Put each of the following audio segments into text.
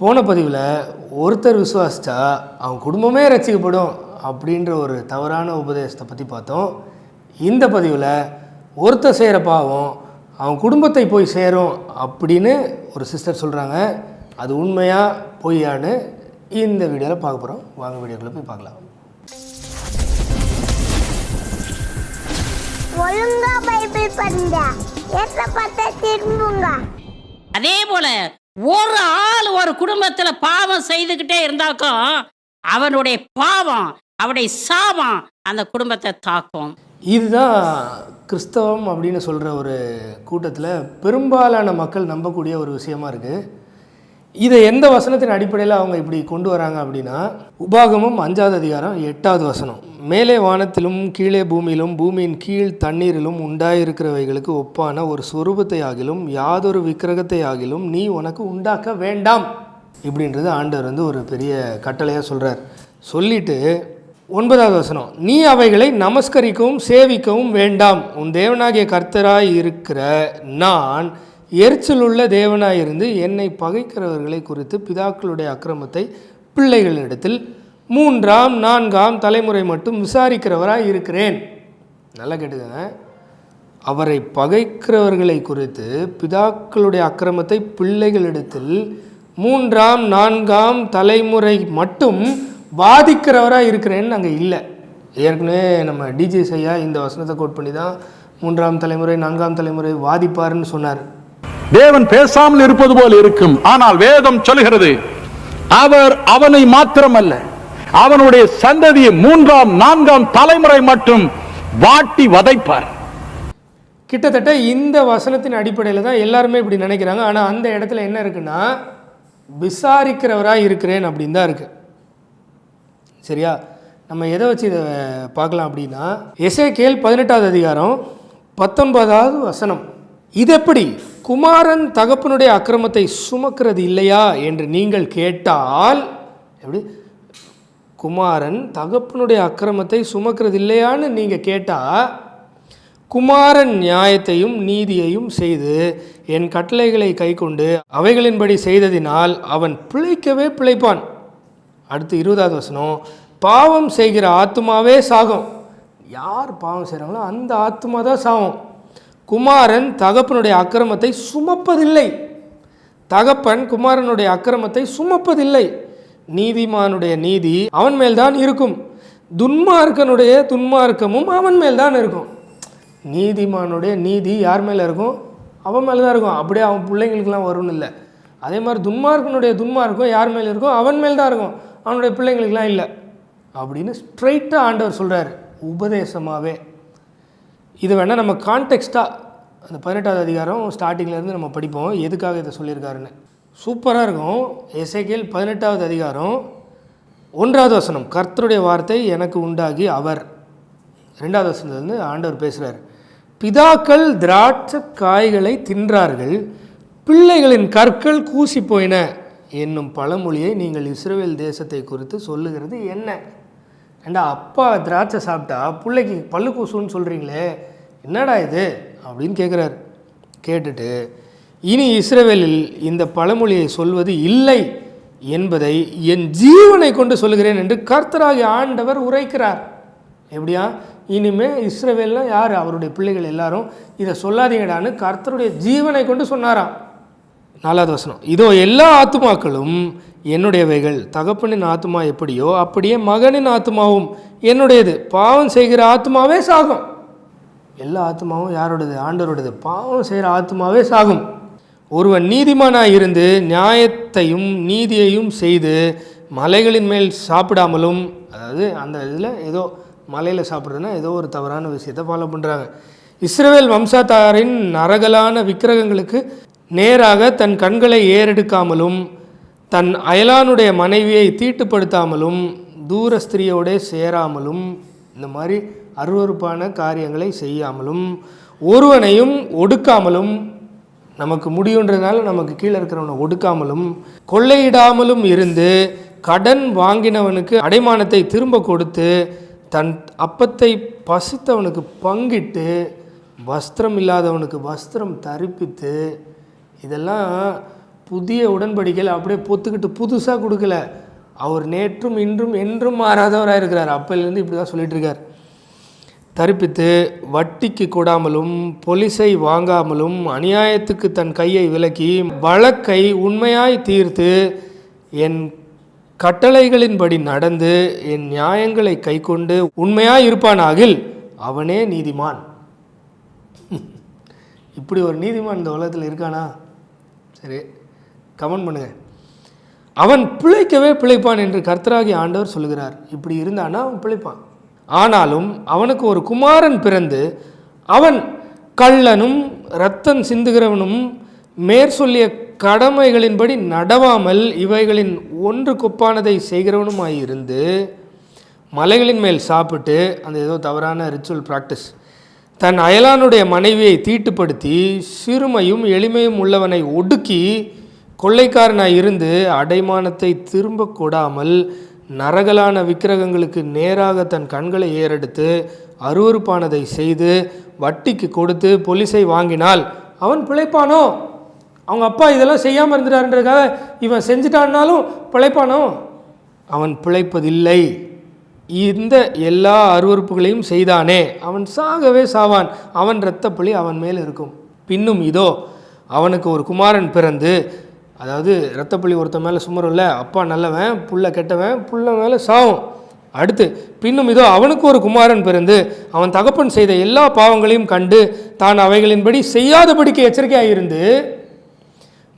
போன பதிவில் ஒருத்தர் விசுவாசிச்சா அவன் குடும்பமே ரசிக்கப்படும் அப்படின்ற ஒரு தவறான உபதேசத்தை பற்றி பார்த்தோம். இந்த பதிவில் ஒருத்தர் செய்கிற பாவம் அவன் குடும்பத்தை போய் சேரும் அப்படின்னு ஒரு சிஸ்டர் சொல்கிறாங்க அது உண்மையா பொய்யான்னு இந்த வீடியோவில் பார்க்க போகிறோம் வாங்க வீடியோக்குள்ளே போய் பார்க்கலாம். ஒழுங்கா பைபிள் பண்ணுங்க எத்த பார்த்தா திரும்புங்க. அதே போல ஒரு ஆள் ஒரு குடும்பத்துல பாவம் செய்துக்கிட்டே இருந்தாக்கும் அவனுடைய பாவம் அவனுடைய சாபம் அந்த குடும்பத்தை தாக்கும். இதுதான் கிறிஸ்தவம் அப்படின்னு சொல்கிற ஒரு கூட்டத்தில் பெரும்பாலான மக்கள் நம்பக்கூடிய ஒரு விஷயமா இருக்குது இதை எந்த வசனத்தின் அடிப்படையில் அவங்க இப்படி கொண்டு வராங்க அப்படின்னா உபாகமும் அஞ்சாவது அதிகாரம் எட்டாவது வசனம். மேலே வானத்திலும் கீழே பூமியிலும் பூமியின் கீழ் தண்ணீரிலும் உண்டாயிருக்கிறவைகளுக்கு ஒப்பான ஒரு சொரூபத்தை ஆகிலும் யாதொரு விக்கிரகத்தை ஆகிலும் நீ உனக்கு உண்டாக்க வேண்டாம். இப்படின்றது ஆண்டவர் வந்து ஒரு பெரிய கட்டளையாக சொல்கிறார் சொல்லிட்டு ஒன்பதாவது வசனம் நீ அவைகளை நமஸ்கரிக்கவும் சேவிக்கவும் வேண்டாம். உன் தேவனாகிய கர்த்தராய் இருக்கிற நான் எரிச்சலுள்ள தேவனாய் இருந்து என்னை பகைக்கிறவர்களை குறித்து பிதாக்களுடைய அக்கிரமத்தை பிள்ளைகளிடத்தில் மூன்றாம் நான்காம் தலைமுறை மட்டும் விசாரிக்கிறவராக இருக்கிறேன். நல்லா கேட்டுக்கங்க. அவரை பகைக்கிறவர்களை குறித்து பிதாக்களுடைய அக்கிரமத்தை பிள்ளைகளிடத்தில் மூன்றாம் நான்காம் தலைமுறை மட்டும் பாதிக்கிறவராக இருக்கிறேன்னு அங்கே இல்லை. ஏற்கனவே நம்ம டிஜே ஐயா இந்த வசனத்தை கோட் பண்ணி தான் மூன்றாம் தலைமுறை நான்காம் தலைமுறை வாதிப்பாருன்னு சொன்னார். தேவன் பேசாமல் இருப்பது போல் இருக்கும். ஆனால் வேதம் சொல்கிறது அவர் அவனை மாத்திரமல்ல அவனுடைய சந்ததியை மூன்றாம் நான்காம் தலைமுறை மட்டும் வாட்டி வதைப்பார். கிட்டத்தட்ட இந்த வசனத்தின் அடிப்படையில் தான் எல்லாருமே இப்படி நினைக்கிறாங்க. ஆனால் அந்த இடத்துல என்ன இருக்குன்னா விசாரிக்கிறவராக இருக்கிறேன் அப்படின்னு தான் இருக்குது சரியா? நம்ம எதை வச்சு இதை பார்க்கலாம் அப்படின்னா எசேக்கேல் பதினெட்டாவது அதிகாரம் பத்தொன்பதாவது வசனம். இது எப்படி குமாரன் தகப்பனுடைய அக்கிரமத்தை சுமக்கிறது இல்லையா என்று நீங்கள் கேட்டால் எப்படி? குமாரன் தகப்பனுடைய அக்கிரமத்தை சுமக்கிறது இல்லையான்னு நீங்கள் கேட்டால் குமாரன் நியாயத்தையும் நீதியையும் செய்து என் கட்டளைகளை கைக்கொண்டு அவைகளின்படி செய்ததினால் அவன் பிழைக்கவே பிழைப்பான். அடுத்து இருபதாவது வசனம் பாவம் செய்கிற ஆத்துமாவே சாகும். யார் பாவம் செய்கிறாங்களோ அந்த ஆத்துமா தான் சாகும். குமாரன் தகப்பனுடைய அக்கிரமத்தை சுமப்பதில்லை. தகப்பன் குமாரனுடைய அக்கிரமத்தை சுமப்பதில்லை. நீதிமானுடைய நீதி அவன் மேல்தான் இருக்கும். துன்மார்க்கனுடைய துன்மார்க்கமும் அவன் மேல்தான் இருக்கும். நீதிமானுடைய நீதி யார் மேலே இருக்கும்? அவன் மேலே தான் இருக்கும். அப்படியே அவன் பிள்ளைங்களுக்கெல்லாம் வரும்னு இல்லை. அதே மாதிரி துன்மார்க்கனுடைய துன்மார்க்கம் யார் மேலே இருக்கும்? அவன் மேல் தான் இருக்கும். அவனுடைய பிள்ளைங்களுக்கெல்லாம் இல்லை. அப்படின்னு ஸ்ட்ரைட்டாக ஆண்டவர் சொல்கிறார் உபதேசமாகவே இது வேணால் நம்ம கான்டெக்ஸ்ட்டாக அந்த பதினெட்டாவது அதிகாரம் ஸ்டார்டிங்லேருந்து நம்ம படிப்போம். எதுக்காக இதை சொல்லியிருக்காருன்னு. சூப்பராக இருக்கும். எசேக்கியேல் பதினெட்டாவது அதிகாரம் ஒன்றாவது வசனம் கர்த்தருடைய வார்த்தை எனக்கு உண்டாகி அவர். ரெண்டாவது வசனத்துலேருந்து ஆண்டவர் பேசுகிறார் பிதாக்கள் திராட்சை காய்களை தின்றார்கள் பிள்ளைகளின் கற்கள் கூசி போயின. என்னும் பழமொழியை நீங்கள் இஸ்ரேல் தேசத்தை குறித்து சொல்லுகிறது என்ன? ஏண்டா அப்பா திராட்சை சாப்பிட்டா பிள்ளைக்கு பல்லு கூசுன்னு சொல்கிறீங்களே என்னடா இது? அப்படின்னு கேட்குறாரு கேட்டுட்டு இனி இஸ்ரவேலில் இந்த பழமொழியை சொல்வது இல்லை என்பதை என் ஜீவனை கொண்டு சொல்லுகிறேன் என்று கர்த்தராகி ஆண்டவர் உரைக்கிறார். எப்படியா? இனிமே இஸ்ரேவேல்லாம் யார்? அவருடைய பிள்ளைகள் எல்லாரும் இதை சொல்லாதீங்கடான்னு கர்த்தருடைய ஜீவனை கொண்டு சொன்னாராம். நாலாவது வசனம் இதோ எல்லா ஆத்துமாக்களும் என்னுடையவைகள். தகப்பனின் ஆத்துமா எப்படியோ அப்படியே மகனின் ஆத்துமாவும் என்னுடையது. பாவம் செய்கிற ஆத்துமாவே சாகும். எல்லா ஆத்மாவும் யாரோடது? ஆண்டவரோடது. பாவம் செய்கிற ஆத்மாவே சாகும். ஒருவன் நீதிமானாக இருந்து நியாயத்தையும் நீதியையும் செய்து மலைகளின் மேல் சாப்பிடாமலும் அதாவது அந்த இதில் ஏதோ மலையில் சாப்பிட்றதுன்னா ஏதோ ஒரு தவறான விஷயத்தை ஃபாலோ பண்ணுறாங்க. இஸ்ரேல் வம்சாத்தாரின் நரகலான விக்கிரகங்களுக்கு நேராக தன் கண்களை ஏறெடுக்காமலும் தன் அயலானுடைய மனைவியை தீட்டுப்படுத்தாமலும் தூர ஸ்திரியோட சேராமலும் இந்த மாதிரி அருவருப்பான காரியங்களை செய்யாமலும் ஒருவனையும் ஒடுக்காமலும் நமக்கு முடியுன்றதுனால நமக்கு கீழே இருக்கிறவனை ஒடுக்காமலும் கொள்ளையிடாமலும் இருந்து கடன் வாங்கினவனுக்கு அடைமானத்தை திரும்ப கொடுத்து தன் அப்பத்தை பசித்தவனுக்கு பங்கிட்டு வஸ்திரம் இல்லாதவனுக்கு வஸ்திரம் தரிப்பித்து இதெல்லாம் புதிய உடன்படிக்கையில் அப்படியே பொத்துக்கிட்டு புதுசாக கொடுக்கல. அவர் நேற்றும் இன்றும் என்றும் மாறாதவராக இருக்கிறார். அப்போலேருந்து இப்படி தான் சொல்லிட்டு இருக்கார் தரிப்பித்து வட்டிக்கு கூடாமலும் பொலிசை வாங்காமலும் அநியாயத்துக்கு தன் கையை விலக்கி வழக்கை உண்மையாய் தீர்த்து என் கட்டளைகளின்படி நடந்து என் நியாயங்களை கைக்கொண்டு உண்மையாய் இருப்பானாகில் அவனே நீதிமான். இப்படி ஒரு நீதிமான் இந்த உலகத்தில் இருக்கானா? சரி கமெண்ட் பண்ணுங்கள் அவன் பிழைக்கவே பிழைப்பான் என்று கர்த்தராகி ஆண்டவர் சொல்லுகிறார் இப்படி இருந்தானா அவன் பிழைப்பான்? ஆனாலும் அவனுக்கு ஒரு குமாரன் பிறந்து அவன் கள்ளனும் இரத்தம் சிந்துகிறவனும் மேற் சொல்லிய கடமைகளின்படி நடவாமல் இவைகளின் ஒன்று கொப்பானதை செய்கிறவனுமாயிருந்து மலைகளின் மேல் சாப்பிட்டு அந்த ஏதோ தவறான ரிச்சுவல் ப்ராக்டிஸ் தன் அயலானுடைய மனைவியை தீட்டுப்படுத்தி சிறுமையும் எளிமையும் உள்ளவனை ஒடுக்கி கொள்ளைக்காரனாக இருந்து அடைமானத்தை திரும்ப கொடாமல் நரகலான விக்கிரகங்களுக்கு நேராக தன் கண்களை ஏறெடுத்து அருவருப்பானதை செய்து வட்டிக்கு கொடுத்து பொலிசை வாங்கினால் அவன் பிழைப்பானோ? அவங்க அப்பா இதெல்லாம் செய்யாமல் இருந்துட்டாருன்றதுக்காக இவன் செஞ்சிட்டான்னாலும் பிழைப்பானோ? அவன் பிழைப்பதில்லை. இந்த எல்லா அருவருப்புகளையும் செய்தானே. அவன் சாகவே சாவான். அவன் இரத்தப்பழி அவன் மேல் இருக்கும். பின்னும் இதோ அவனுக்கு ஒரு குமாரன் பிறந்து அதாவது ரத்தப்புள்ளி ஒருத்தன் மேலே சுமரும்ல அப்பா நல்லவன் புள்ள கெட்டவன் புள்ள மேலே சாவும். அடுத்து பின்னும் இதோ அவனுக்கு ஒரு குமாரன் பிறந்து அவன் தகப்பன் செய்த எல்லா பாவங்களையும் கண்டு தான் அவைகளின்படி செய்யாதபடிக்கு எச்சரிக்கையாக இருந்து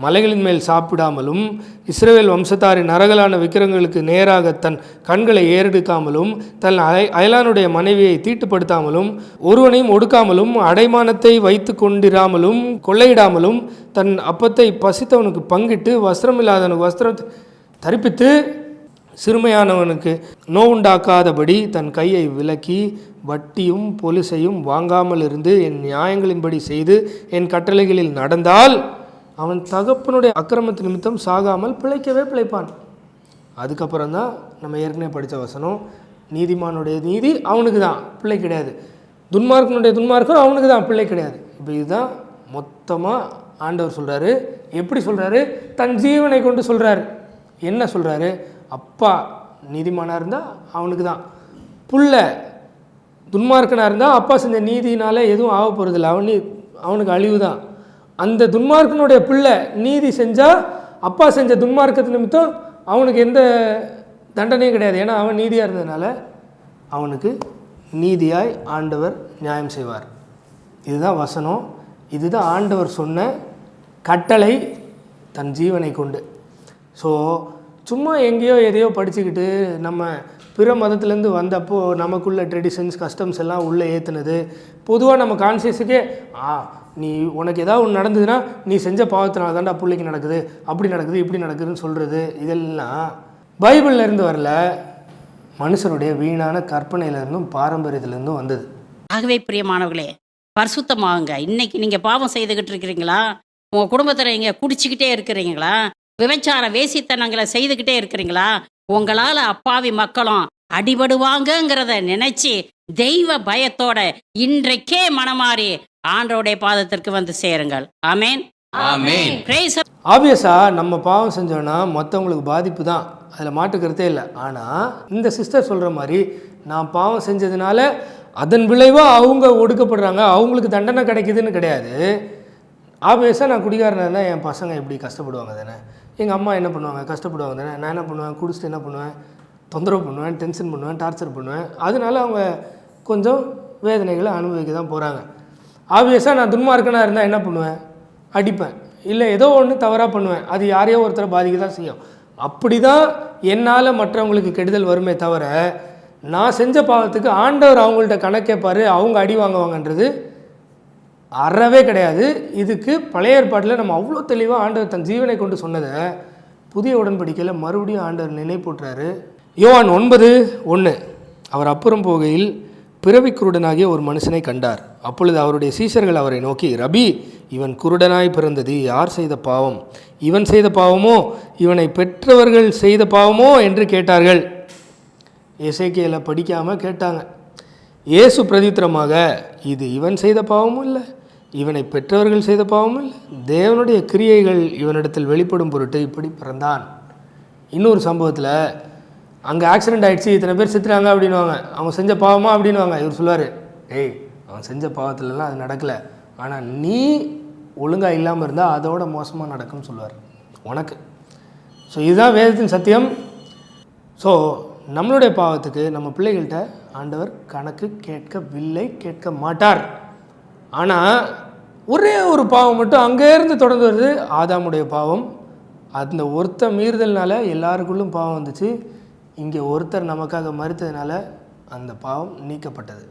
மலைகளின் மேல் சாப்பிடாமலும் இஸ்ரேல் வம்சத்தாரின் நரகலான விக்கிரங்களுக்கு நேராக தன் கண்களை ஏறெடுக்காமலும் தன் அய அயலானுடைய மனைவியை தீட்டுப்படுத்தாமலும் ஒருவனையும் ஒடுக்காமலும் அடைமானத்தை வைத்து கொண்டிராமலும் கொள்ளையிடாமலும் தன் அப்பத்தை பசித்தவனுக்கு பங்கிட்டு வஸ்திரமில்லாதவனுக்கு வஸ்திரம் தரிப்பித்து சிறுமையானவனுக்கு நோவுண்டாக்காதபடி தன் கையை விலக்கி வட்டியும் பொலிசையும் வாங்காமல் இருந்து என் நியாயங்களின்படி செய்து என் கட்டளைகளில் நடந்தால் அவன் தகப்பனுடைய அக்கிரமத்து நிமித்தம் சாகாமல் பிழைக்கவே பிழைப்பான். அதுக்கப்புறம் தான் நம்ம ஏற்கனவே படித்த வசனம் நீதிமானுடைய நீதி அவனுக்கு தான் பிள்ளை கிடையாது. துன்மார்க்கனுடைய துன்மார்க்கம் அவனுக்கு தான் பிள்ளை கிடையாது. இப்போ இதுதான் மொத்தமாக ஆண்டவர் சொல்கிறாரு எப்படி சொல்கிறாரு தன் ஜீவனை கொண்டு சொல்கிறாரு என்ன சொல்கிறாரு அப்பா நீதிமானாக இருந்தால் அவனுக்கு தான் புள்ள துன்மார்க்கனாக இருந்தால் அப்பா செஞ்ச நீதினால் எதுவும் ஆக போகிறதில்ல அவனு அவனுக்கு அழிவு தான் அந்த துன்மார்க்கனுடைய பிள்ளை நீதி செஞ்சால் அப்பா செஞ்ச துன்மார்க்கத்து நிமித்தம் அவனுக்கு எந்த தண்டனையும் கிடையாது. ஏன்னா அவன் நீதியாக இருந்ததுனால அவனுக்கு நீதியாய் ஆண்டவர் நியாயம் செய்வார். இதுதான் வசனம். இதுதான் ஆண்டவர் சொன்ன கட்டளை தன் ஜீவனை கொண்டு. ஸோ சும்மா எங்கேயோ எதையோ படிச்சுக்கிட்டு நம்ம பிற மதத்துலேருந்து வந்தப்போ நமக்குள்ள ட்ரெடிஷன்ஸ் கஸ்டம்ஸ் எல்லாம் உள்ளே ஏற்றுனது பொதுவாக நம்ம கான்சியஸுக்கே ஆ நீ உனக்கு ஏதாவது ஒன்று நடந்ததுன்னா நீ செஞ்ச பாவத்தினால தாண்டா பிள்ளைக்கு நடக்குது அப்படி நடக்குது இப்படி நடக்குதுன்னு சொல்கிறது இதெல்லாம் பைபிள்ல இருந்து வரல. மனுஷனுடைய வீணான கற்பனையிலேருந்தும் பாரம்பரியத்திலேருந்தும் வந்தது. ஆகவே பிரியமானவர்களே பரிசுத்தமாகுங்க. இன்னைக்கு நீங்கள் பாவம் செய்துக்கிட்டு இருக்கிறீங்களா? உங்கள் குடும்பத்தில் இங்கே குடிச்சிக்கிட்டே இருக்கிறீங்களா? விபச்சார வேசித்தனங்களை செய்துக்கிட்டே இருக்கிறீங்களா? உங்களால் அப்பாவி மக்களும் அடிபடுவாங்கங்கிறத நினைச்சு தெய்வ பயத்தோட இன்றைக்கே மனமாறி ஆண்டோடைய பாதத்திற்கு வந்து சேருங்கள். ஆமேன். ஆப்வியஸாக நம்ம பாவம் செஞ்சோன்னா மற்றவங்களுக்கு பாதிப்பு தான். அதில் மாட்டுக்கிறதே இல்லை. ஆனால் இந்த சிஸ்டர் சொல்கிற மாதிரி நான் பாவம் செஞ்சதுனால அதன் விளைவாக அவங்க ஒடுக்கப்படுறாங்க அவங்களுக்கு தண்டனை கிடைக்குதுன்னு கிடையாது. ஆப்வியஸாக நான் குடிகாரனாக இருந்தால் என் பசங்க எப்படி கஷ்டப்படுவாங்க தானே? எங்கள் அம்மா என்ன பண்ணுவாங்க? கஷ்டப்படுவாங்க தானே? நான் என்ன பண்ணுவேன்? குடிச்சிட்டு என்ன பண்ணுவேன்? தொந்தரவு பண்ணுவேன் டென்ஷன் பண்ணுவேன் டார்ச்சர் பண்ணுவேன். அதனால அவங்க கொஞ்சம் வேதனைகளை அனுபவிக்க தான் போகிறாங்க ஆப்வியஸாக நான் துன்மார்க்கனாக இருந்தால் என்ன பண்ணுவேன்? அடிப்பேன். இல்லை ஏதோ ஒன்று தவறாக பண்ணுவேன். அது யாரையோ ஒருத்தரை பாதிக்க தான் செய்யும். அப்படி தான் என்னால் மற்றவங்களுக்கு கெடுதல் வருமே தவிர நான் செஞ்ச பாவத்துக்கு ஆண்டவர் அவங்கள்ட்ட கணக்கேப்பார் அவங்க அடி வாங்குவாங்கன்றது அறவே கிடையாது. இதுக்கு பழைய ஏற்பாட்டில் நம்ம அவ்வளோ தெளிவாக ஆண்டவர் தன் ஜீவனை கொண்டு சொன்னதை புதிய உடன்படிக்கையில் மறுபடியும் ஆண்டவர் நினைப்பூட்டுறாரு. யோவான் ஒன்பது ஒன்று அவர் அப்புறம் போகையில் பிறவி குருடனாகிய ஒரு மனுஷனை கண்டார். அப்பொழுது அவருடைய சீஷர்கள் அவரை நோக்கி ரபி இவன் குருடனாய் பிறந்தது யார் செய்த பாவம்? இவன் செய்த பாவமோ? இவனை பெற்றவர்கள் செய்த பாவமோ? என்று கேட்டார்கள். இசைக்கையில் படிக்காமல் கேட்டாங்க. இயேசு பிரதித்திரமாக இது இவன் செய்த பாவமும் இல்லை. இவனை பெற்றவர்கள் செய்த பாவம் இல்லை. தேவனுடைய கிரியைகள் இவனிடத்தில் வெளிப்படும் பொருட்டு இப்படி பிறந்தான். இன்னொரு சம்பவத்தில் அங்கே ஆக்சிடென்ட் ஆகிடுச்சு இத்தனை பேர் செத்துறாங்க அப்படின்னுவாங்க. அவங்க செஞ்ச பாவமா அப்படின்னுவாங்க. இவர் சொல்லுவார் ஏய் அவன் செஞ்ச பாவத்துலலாம் அது நடக்கலை. ஆனால் நீ ஒழுங்காக இல்லாமல் இருந்தால் அதோட மோசமாக நடக்கும்னு சொல்லுவார். உனக்கு. ஸோ இதுதான் வேதத்தின் சத்தியம். ஸோ நம்மளுடைய பாவத்துக்கு நம்ம பிள்ளைகள்கிட்ட ஆண்டவர் கணக்கு கேட்கவில்லை கேட்க மாட்டார். ஆனால் ஒரே ஒரு பாவம் மட்டும் அங்கேருந்து தொடர்ந்து வருது. ஆதாமுடைய பாவம். அந்த ஒருத்த மீறுதல்னால எல்லாருக்குள்ளும் பாவம் வந்துச்சு. இங்கே ஒருத்தர் நமக்காக மறுத்ததுனால அந்த பாவம் நீக்கப்பட்டது.